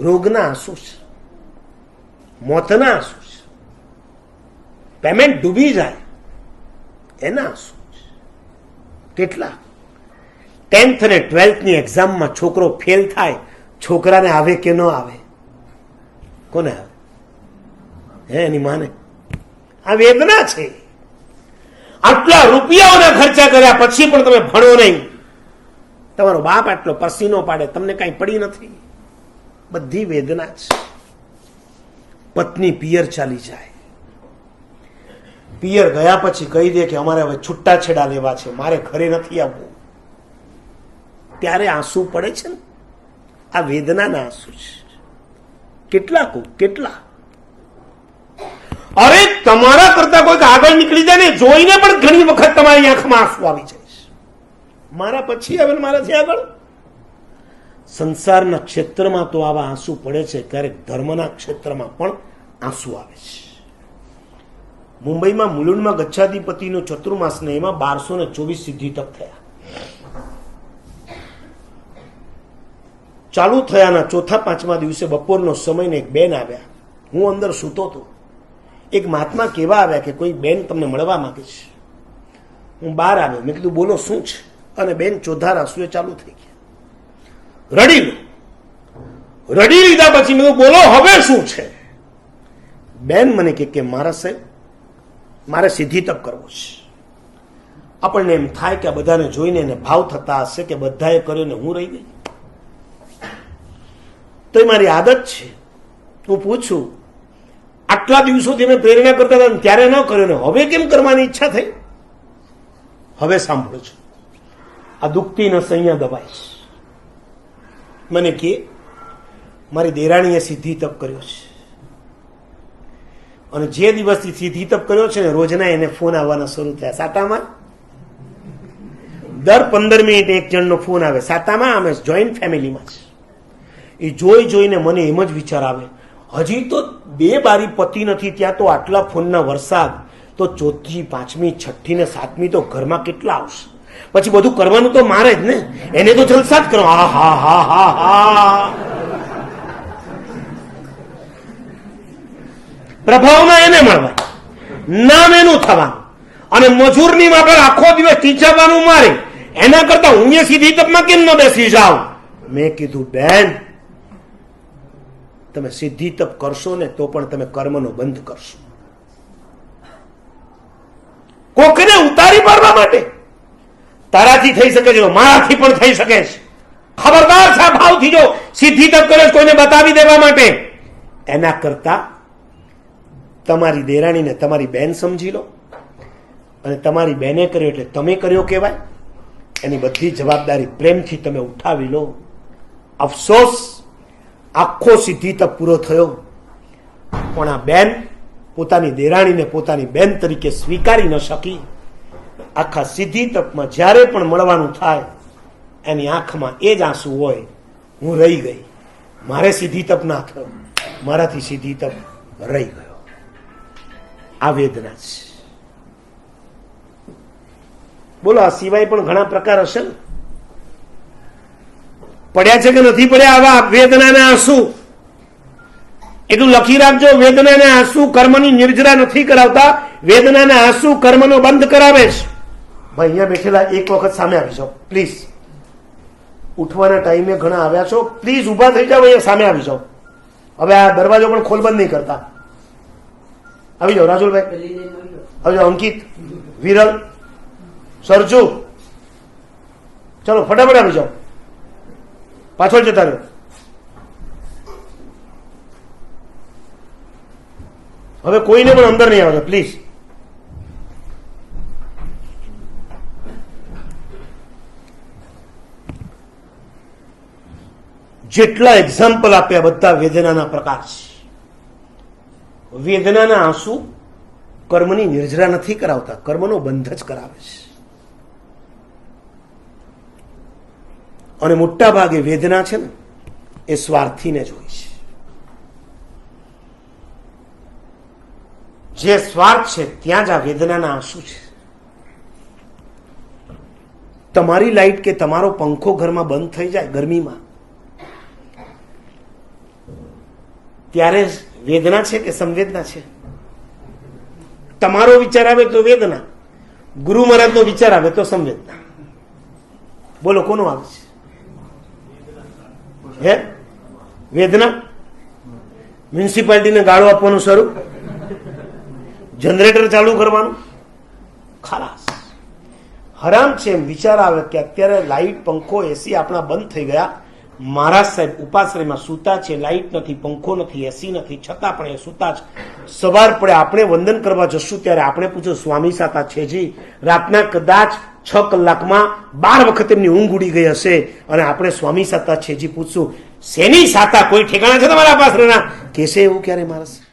રોગના આંસુ છે. મોતના આંસુ છે. પેમેન્ટ ડૂબી જાય, એના આંસુ કેટલા? ટેન્થ અને ટ્વેલ્થની એક્ઝામમાં છોકરો ફેલ થાય, છોકરાને આવે કે ન આવે? કોને આવે? હે, એની માને? આ વેદના છે. આટલા રૂપિયાઓના ખર્ચા કર્યા પછી પણ તમે ભણો નહીં. તમારો બાપ આટલો પસીનો પાડે, તમને કાંઈ પડી નથી. બધી વેદના છે પત્ની પિયર ચાલી જાય. પિયર ગયા પછી કહી દે કે અમારે હવે છૂટાછેડા લેવા છે, મારે ઘરે નથી આવવું. ત્યારે આંસુ પડે છે ને. આ વેદનાના આંસુ છે. કેટલા કો કેટલા? અરે, તમારા કરતા કોઈક આગળ નીકળી જાય ને, જોઈને પણ ઘણી વખત તમારી આંખમાં આંસુ આવી જાય મારા પછી ને મારાથી આગળ? સંસારના ક્ષેત્રમાં તો આવા આંસુ પડે છે. ક્યારેક ધર્મના ક્ષેત્રમાં પણ આંસુ આવે છે. મુંબઈમાં મુલુંડમાં ગચ્છાધિપતિનો ચતુર્માસને એમાં બારસો ને ચોવીસ સિદ્ધિ તપ થયા. ચાલુ થયાના ચોથા પાંચમા દિવસે બપોરનો સમય ને એક બેન આવ્યા. હું અંદર સૂતો હતો. એક મહાત્મા કેવા આવ્યા કે કોઈ બેન તમને મળવા માંગે છે. હું બહાર આવ્યો. મેં કીધું, બોલો શું છે? અને બેન ચોધાર આંસુએ ચાલુ થઈ ગયા. રડી લો. રડી લીધા પછી મેં બોલો, હવે શું છે? બેન મને કે કે મારા સાહેબ મારે સીધી તપ કરવો છે. આપણને એમ થાય કે આ બધાને જોઈને એને ભાવ થતા હશે કે બધાએ કર્યો ને હું રહી ગઈ. તો એ મારી આદત છે. હું પૂછું, આટલા દિવસોથી અમે પ્રેરણા કરતા હતા ત્યારે ન કર્યો ને હવે કેમ કરવાની ઈચ્છા થઈ? હવે સાંભળો છો. આ દુખતી નસ અહીંયા દબાઈશ મને કે, મારી દેરાણીએ સિદ્ધિ તપ કર્યો છે. અને જે દિવસથી સિદ્ધિ તપ કર્યો છે ને, રોજના એને ફોન આવવાના શરૂ થયા. સાતામાં? દર પંદર મિનિટ એક જણનો ફોન આવે. સાતામાં? અમે જોઈન્ટ ફેમિલીમાં છે. એ જોઈ જોઈને મને એમ જ વિચાર આવે. હજી તો બે બારી પતિ નથી, ત્યાં તો આટલા ફોનના વરસાદ. તો ચોથી, પાંચમી, છઠ્ઠી ને સાતમી તો ઘરમાં કેટલા આવશે? પછી બધું કરવાનું તો મારે જ ને? એને તો જલસા જ કરો. હા હા હા હા હા. પ્રભાવના એને મળવા. નામ એનું થવાનું. અને મજૂરની આગળ આખો દિવસ ટીચાવવાનું મારે. એના કરતા હું એ સીધી તપમાં કેમ ન બેસી જાઉં? મેં કીધું, બેન, તમે સિદ્ધિ તપ કરશો ને તો પણ તમે કર્મનો બંધ કરશો. કોકને ઉતારી પાડવા માટે? તારાથી થઈ શકે છે, મારાથી પણ થઈ શકે છે. ખબરદાર છે ભાવથી જો સિદ્ધિ તપ કરે કોઈને બતાવી દેવા માટે. એના કરતા તમારી દેરાણીને તમારી બેન સમજી લો. અને તમારી બેને કર્યો એટલે તમે કર્યો કહેવાય. એની બધી જવાબદારી પ્રેમથી તમે ઉઠાવી લો. અફસોસ, આખો સિદ્ધિ તપ પૂરો થયો. પણ આ બેન પોતાની દેરાણીને પોતાની બેન તરીકે સ્વીકારી ન શકી. આખા સિદ્ધિ તપમાં જ્યારે પણ મળવાનું થાય, એની આંખમાં એ જ આંસુ હોય, હું રહી ગઈ. મારે સિદ્ધિ તપ ના થયો. મારાથી સિદ્ધિ તપ રહી ગયો. આ વેદના છે. બોલો, આ સિવાય પણ ઘણા પ્રકાર હશે ને? પડ્યા છે કે નથી પડ્યા આવા વેદનાના આંસુ? એટલું લખી રાખજો, વેદનાના આંસુ કર્મની નિર્જરા નથી કરાવતા. વેદનાના આંસુ કર્મનો બંધ કરાવે છે. ભાઈ, અહીંયા બેઠેલા એક વખત સામે આવી જાઓ. પ્લીઝ ઉઠવાના ટાઈમે ઘણા આવ્યા છો. પ્લીઝ ઊભા થઈ જાઓ, અહીંયા સામે આવી જાઓ. હવે આ દરવાજો પણ ખોલબંધ નહીં કરતા. આવી જાઓ, રાજુલભાઈ. આવી જાઓ, અંકિત, વિરલ, સરજુ. ચલો, ફટાફટ આવી જાઓ. પાછળ જતા રહ્યો હવે કોઈને પણ અંદર નહીં આવતા. પ્લીઝ જેટલા એક્ઝામ્પલ આપ્યા બધા વેદનાના પ્રકાર છે. વેદનાના આંસુ કર્મની નિર્જરા નથી કરાવતા, કર્મનો બંધ જ કરાવે છે. અને મોટા ભાગે વેદના છે ને, એ સ્વાર્થીને જ હોય છે. જે સ્વાર્થ છે, ત્યાં જ આ વેદનાના આંસુ છે. તમારી લાઈટ કે તમારો પંખો ઘરમાં બંધ થઈ જાય ગરમીમાં ત્યારે વેદના છે કે સંવેદના છે? તમારો વિચાર આવે તો વેદના. ગુરુ મહારાજનો વિચાર આવે તો સંવેદના. બોલો, કોનો આવે છે? હે? વેદના? મ્યુનિસિપાલિટીને ગાળો આપવાનું શરૂ? જનરેટર ચાલુ કરવાનું? ખલાસ. હરામ છે એમ વિચાર આવે કે અત્યારે લાઈટ, પંખો, એસી આપણા બંધ થઈ ગયા. મહારાજ સાહેબ ઉપાશ્રયમાં સૂતા છે લાઇટ નથી, પંખો નથી એસી નથી, છતાં પણ એ સૂતા છે સવાર પડે આપણે વંદન કરવા જશું ત્યારે આપણે પૂછો, સ્વામી સાતા છે જી? રાતના કદાચ છ કલાકમાં બાર વખત એમની ઊંઘ ઉડી ગઈ હશે અને આપણે સ્વામી સાતા છે જી પૂછશું, શેની સાતા? કોઈ ઠેકાણા છે તમારા ઉપાશ્રયના? કેસે એવું ક્યારે મારસ